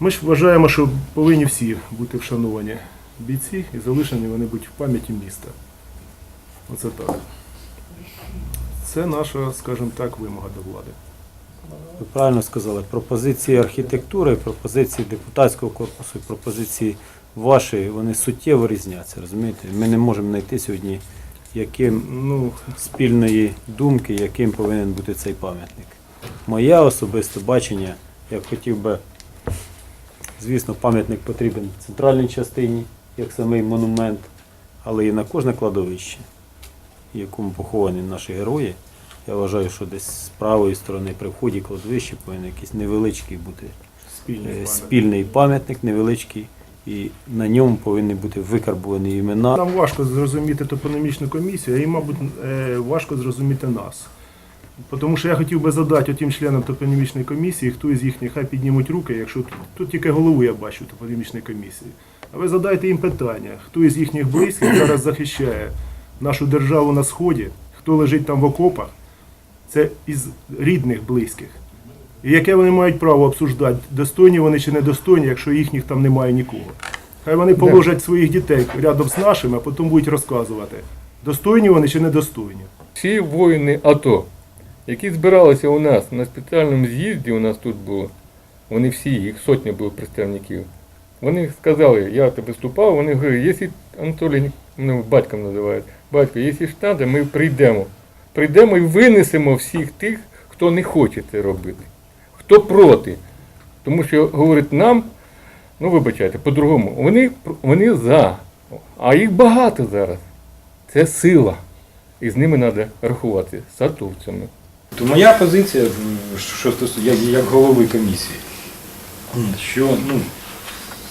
Ми ж вважаємо, що повинні всі бути вшановані бійці і залишені вони бути в пам'яті міста. Оце так. Це наша, скажімо так, вимога до влади. Ви правильно сказали, пропозиції архітектури, пропозиції депутатського корпусу, пропозиції ваші, вони суттєво різняться, розумієте? Ми не можемо знайти сьогодні яким Ну, спільної думки, яким повинен бути цей пам'ятник. Моє особисте бачення, я хотів би, звісно, пам'ятник потрібен в центральній частині, як самий монумент, але і на кожне кладовище, в якому поховані наші герої. Я вважаю, що десь з правої сторони при вході кладовища повинен якийсь невеличкий бути спільний е, пам'ятник. спільний пам'ятник, невеличкий, і на ньому повинні бути викарбувані імена. Нам важко зрозуміти топономічну комісію, їм, мабуть, е, важко зрозуміти нас. Тому що я хотів би задати тим членам топонімічної комісії, хто із їхніх хай піднімуть руки, якщо тут, тут тільки голову я бачу топонімічної комісії. А ви задайте їм питання, хто із їхніх близьких зараз захищає нашу державу на сході, хто лежить там в окопах, це із рідних близьких. І яке вони мають право обсуждати, достойні вони чи недостойні, якщо їхніх там немає нікого. Хай вони положать своїх дітей рядом з нашими, а потім будуть розказувати, достойні вони чи недостойні. Всі воїни АТО, які збиралися у нас на спеціальному з'їзді, у нас тут було, вони всі, їх сотня було представників. Вони сказали, я тебе виступав, вони говорили, якщо Анатолій, мене батьком називають, батько, якщо треба, ми прийдемо. Прийдемо і винесемо всіх тих, хто не хоче це робити, хто проти. Тому що, говорить, нам, ну вибачайте, по-другому, вони, вони за, а їх багато зараз. Це сила. І з ними треба рахувати з атовцями. То моя позиція, що стосується як, як голови комісії, що ну,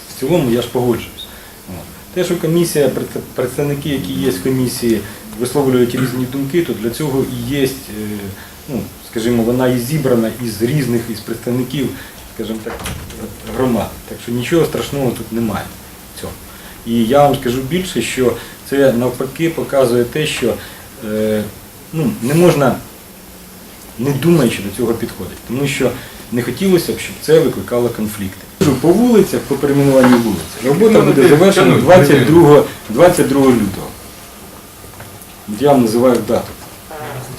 в цілому я ж погоджуюсь. Те, що комісія, представники, які є в комісії, висловлюють різні думки, то для цього і є, е, ну, скажімо, вона і зібрана із різних із представників, скажімо так, громад. Так що нічого страшного тут немає в цьому. І я вам скажу більше, що це навпаки показує те, що е, ну, не можна не думаючи до цього підходить. Тому що не хотілося б, щоб це викликало конфлікти. По вулицях, по перейменуванню вулиць, робота буде завершена 22, 22 лютого. От Я вам називаю дату.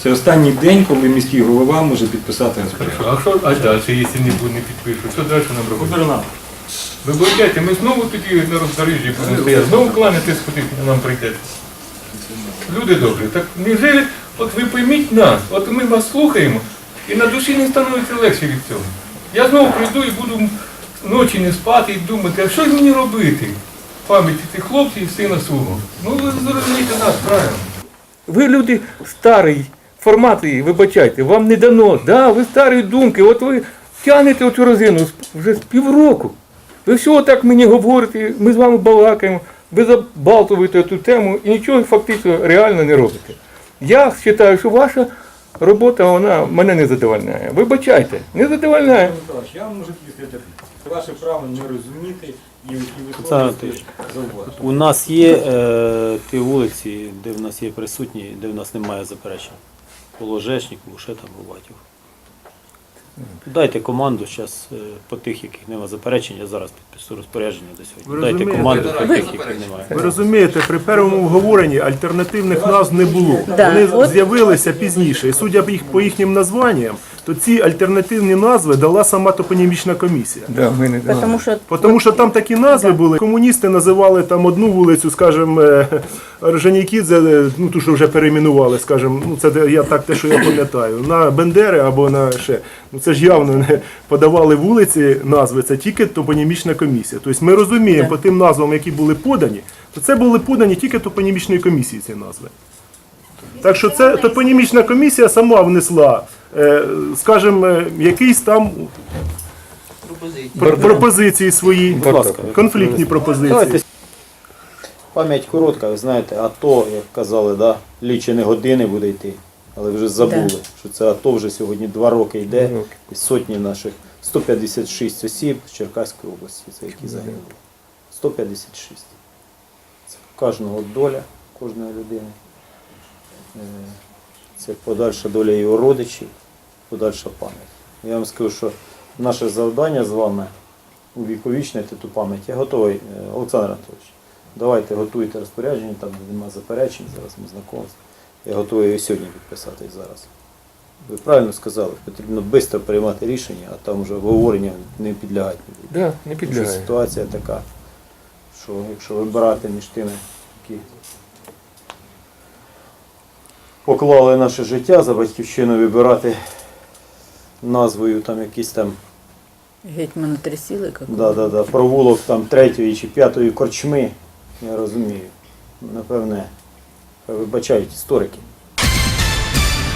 Це останній день, коли міський голова може підписати розпорядження. А що а далі, якщо не, буде- не підпишуть, що далі нам робити? Ви вибачайте, ми знову тоді на роздоріжжі будемо стояти, знову кланятись, куди нам прийдеться. Люди добрі, так невже, от ви пойміть нас, от ми вас слухаємо, і на душі не становиться легше від цього. Я знову прийду і буду ночі не спати і думати, а що ж мені робити? в Пам'яті цих хлопців і сина свого. Ну ви зрозумієте нас, правильно. Ви люди старий формат, вибачайте, вам не дано. Да, ви старі думки, от ви тягнете оцю розину вже з півроку. Ви все так мені говорите, ми з вами балакаємо, ви забалтуєте цю тему і нічого фактично реально не робите. Я вважаю, що ваша робота вона мене не задовольняє. Вибачайте, не задовольняє. Я вам можу це ваше право не розуміти і, висловлювати зауваження. У нас є е, ті вулиці, де в нас є присутні, де в нас немає заперечень. Положечник, Лушета, Буватів. Дайте команду зараз по тих, яких немає заперечень, я зараз підпишу розпорядження до сьогодні. Ви Дайте розумієте? команду по тих, яких немає. Ви розумієте, при першому обговоренні альтернативних назв не було. Да, Вони от- з'явилися пізніше. І судя по їх по їхнім названням, то ці альтернативні назви дала сама топонімічна комісія. Да, ми не Потому що Тому що там такі назви були. Комуністи називали там одну вулицю, скажімо, е, Орджонікідзе, е, ну ту, що вже перейменували, скажімо, ну це де- я так те, що я пам'ятаю, на Бендери або на ще. Ну це ж явно не подавали вулиці назви, це тільки топонімічна комісія. Тобто ми розуміємо по тим назвам, які були подані, то це були подані тільки топонімічної комісії ці назви. Так що це топонімічна комісія сама внесла, скажімо, е, якийсь там пр- пропозиції свої, Будь ласка. конфліктні пропозиції. Пам'ять коротка, ви знаєте, АТО, як казали, да, лічені години буде йти. Але вже забули, що це АТО вже сьогодні два роки йде. І сотні наших 156 осіб з Черкаської області, це які загинули. 156. Це кожного доля, кожної людини. Це подальша доля його родичів, подальша пам'ять. Я вам скажу, що наше завдання з вами увіковічнити ту пам'ять. Я готовий, е, Олександр Анатолійович. Давайте готуйте розпорядження, там нема заперечень, зараз ми знайомимося. Я готовий його сьогодні підписати і зараз. Ви правильно сказали, потрібно швидко приймати рішення, а там вже обговорення не підлягають. не. Да, не що ситуація така, що якщо вибирати між тими, які поклали наше життя за батьківщину, вибирати назвою там якісь там Гетьмана трясіли, як да, да, да, провулок там третьої чи п'ятої корчми, я розумію. Напевне, вибачають історики.